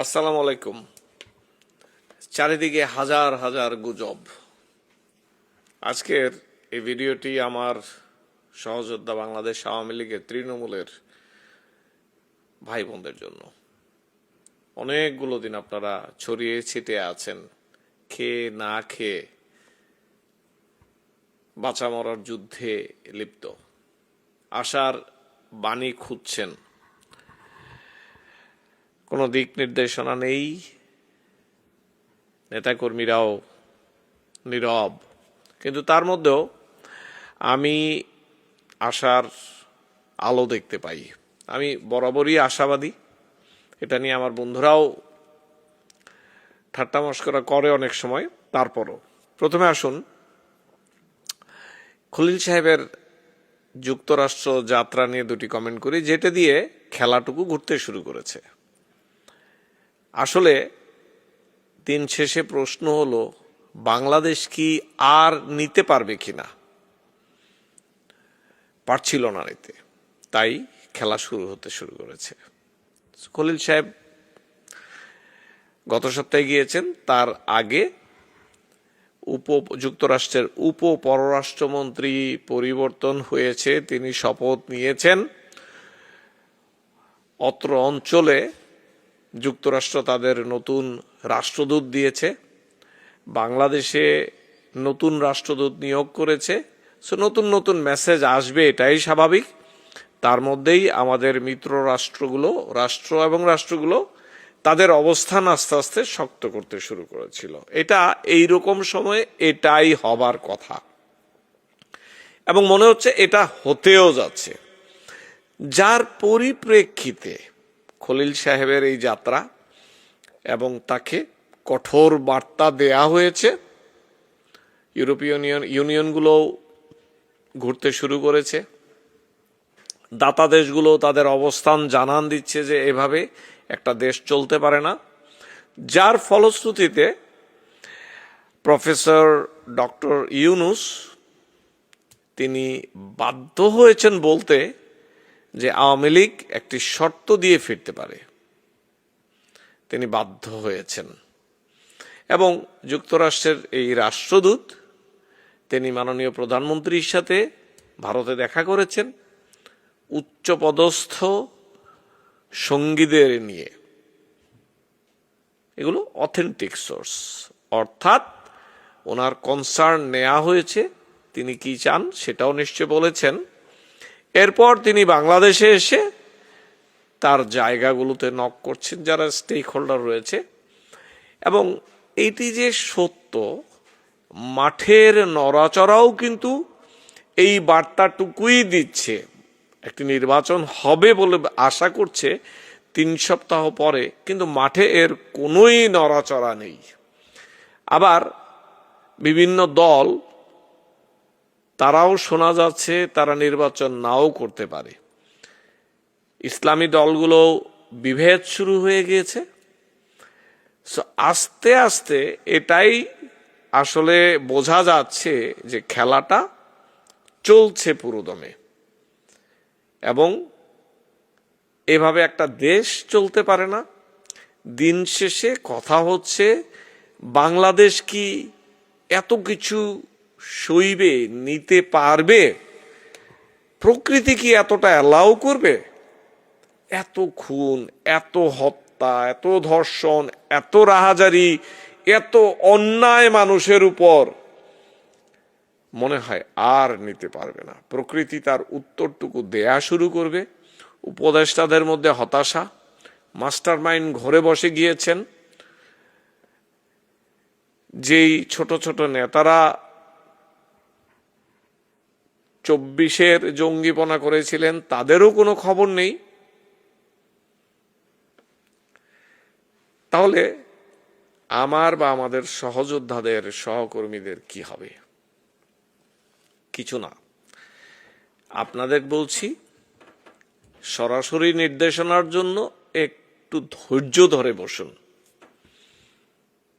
আসসালামু আলাইকুম। চারিদিকে হাজার হাজার গুজব। আজকের এই ভিডিওটি আমার সহযোদ্ধা বাংলাদেশ আওয়ামী লীগের তৃণমূলের ভাই বোনদের জন্য। অনেকগুলো দিন আপনারা ছড়িয়ে ছিটে আছেন, খেয়ে না খেয়ে বাঁচা মরার যুদ্ধে লিপ্ত। আশার বাণী খুঁজছেন কোনো দিক নির্দেশনা নেই। নেতাকর্মীরাও নীরব। কিন্তু তার মধ্যেও আমি আশার আলো দেখতে পাই। আমি বরাবরই আশাবাদী। এটা নিয়ে আমার বন্ধুরাও ঠাট্টা মস্করা করে অনেক সময়। তারপরও প্রথমে আসুন, খলিল সাহেবের যুক্তরাষ্ট্র যাত্রা নিয়ে দুটি কমেন্ট করি, যেটা দিয়ে খেলাটুকু ঘুরতে শুরু করেছে। আসলে দিন শেষে প্রশ্ন হলো, বাংলাদেশ কি আর নিতে পারবে কিনা? পারছিল না নিতে। তাই খেলা শুরু হতে শুরু করেছে। খলিল সাহেব গত সপ্তাহে গিয়েছেন, তার আগে উপ যুক্তরাষ্ট্রের উপ পররাষ্ট্রমন্ত্রী পরিবর্তন হয়েছে, তিনি শপথ নিয়েছেন। অত্র অঞ্চলে যুক্তরাষ্ট্র তাদের নতুন রাষ্ট্রদূত দিয়েছে। বাংলাদেশে নতুন রাষ্ট্রদূত নিয়োগ করেছে। সো নতুন নতুন মেসেজ আসবে, এটাই স্বাভাবিক। তার মধ্যেই আমাদের মিত্র রাষ্ট্রগুলো, রাষ্ট্র এবং রাষ্ট্রগুলো তাদের অবস্থান আস্তে আস্তে শক্ত করতে শুরু করেছিল। এটা এই রকম সময়ে এটাই হবার কথা। এবং মনে হচ্ছে এটা হতেও যাচ্ছে। যার পরিপ্রেক্ষিতে খলিল সাহেবের এই যাত্রা এবং তাকে কঠোর বার্তা দেয়া হয়েছে। ইউরোপীয় ইউনিয়নগুলো ঘুরতে শুরু করেছে। দাতা দেশগুলো তাদের অবস্থান জানান দিচ্ছে যে এভাবে একটা দেশ চলতে পারে না। যার ফলশ্রুতিতে প্রফেসর ডক্টর ইউনুস তিনি বাধ্য হয়েছেন বলতে যে আওয়ামী লীগ একটি শর্ত দিয়ে ফিরতে পারে। তিনি বাধ্য হয়েছেন। এবং যুক্তরাষ্ট্রের এই রাষ্ট্রদূত, তিনি মাননীয় প্রধানমন্ত্রীর সাথে ভারতে দেখা করেছেন, উচ্চপদস্থ সঙ্গীদের নিয়ে। এগুলো অথেন্টিক সোর্স। অর্থাৎ ওনার কনসার্ন নেওয়া হয়েছে, তিনি কি চান সেটাও নিশ্চয় বলেছেন। এরপর তিনি বাংলাদেশে এসে তার জায়গাগুলোতে নক করছেন, যারা স্টেক হোল্ডার রয়েছে। এবং এটি যে সত্য, মাঠের নড়াচড়াও কিন্তু এই বার্তাটুকুই দিচ্ছে। একটি নির্বাচন হবে বলে আশা করছে তিন সপ্তাহ পরে, কিন্তু মাঠে এর কোনোই নড়াচড়া নেই। আবার বিভিন্ন দল তারাও শোনা যাচ্ছে, তারা নির্বাচন নাও করতে পারে। ইসলামী দলগুলো বিভেদ শুরু হয়ে গিয়েছে। আস্তে আস্তে এটাই আসলে বোঝা যাচ্ছে যে খেলাটা চলছে পুরোদমে। এবং এভাবে একটা দেশ চলতে পারে না। দিন শেষে কথা হচ্ছে, বাংলাদেশ কি এত কিছু সইবে নিতে পারবে? প্রকৃতি কি এতটা অ্যালাউ করবে? এত খুন, এত হত্যা, এত ধর্ষণ, এত রাহাজারি, এত অন্যায় মানুষের উপর মনে হয় আর নিতে পারবে না। প্রকৃতি তার উত্তরটুকু দেয়া শুরু করবে। উপদেষ্টাদের মধ্যে হতাশা। মাস্টার মাইন্ড ঘরে বসে গিয়েছেন। যেই ছোট ছোট নেতারা চব্বিশের জঙ্গিপনা করেছিলেন, তাদেরও কোনো খবর নেই। তাহলে আমার বা আমাদের সহযোদ্ধাদের, সহকর্মীদের কি হবে? কিছু না। আপনাদের বলছি, সরাসরি নির্দেশনার জন্য একটু ধৈর্য ধরে বসুন।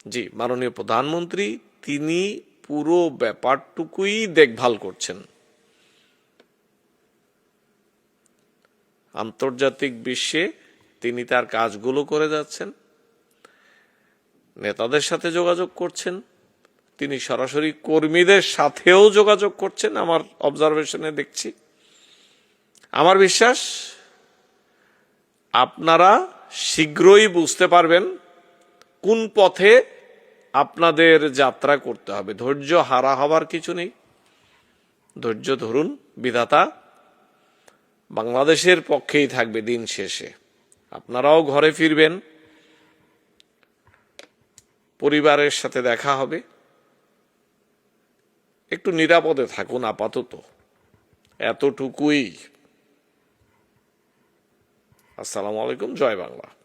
জি, মাননীয় প্রধানমন্ত্রী, তিনি পুরো ব্যাপারটুকুই দেখভাল করছেন। আন্তর্জাতিক বিশ্বে তিনি তার কাজগুলো করে যাচ্ছেন, নেতাদের সাথে যোগাযোগ করছেন, তিনি সরাসরি কর্মীদের সাথেও যোগাযোগ করছেন, আমার অবজারভেশনে দেখছি। আমার বিশ্বাস, আপনারা শীঘ্রই বুঝতে পারবেন কোন পথে আপনাদের যাত্রা করতে হবে। ধৈর্য হারা হবার কিছু নেই। ধৈর্য ধরুন, বিধাতা বাংলাদেশের পক্ষেই থাকবে দিন শেষে। আপনারাও ঘরে ফিরবেন। পরিবারের সাথে দেখা হবে। একটু নিরাপদে থাকুন আপাতত। এতটুকুই। আসসালামু আলাইকুম, জয় বাংলা।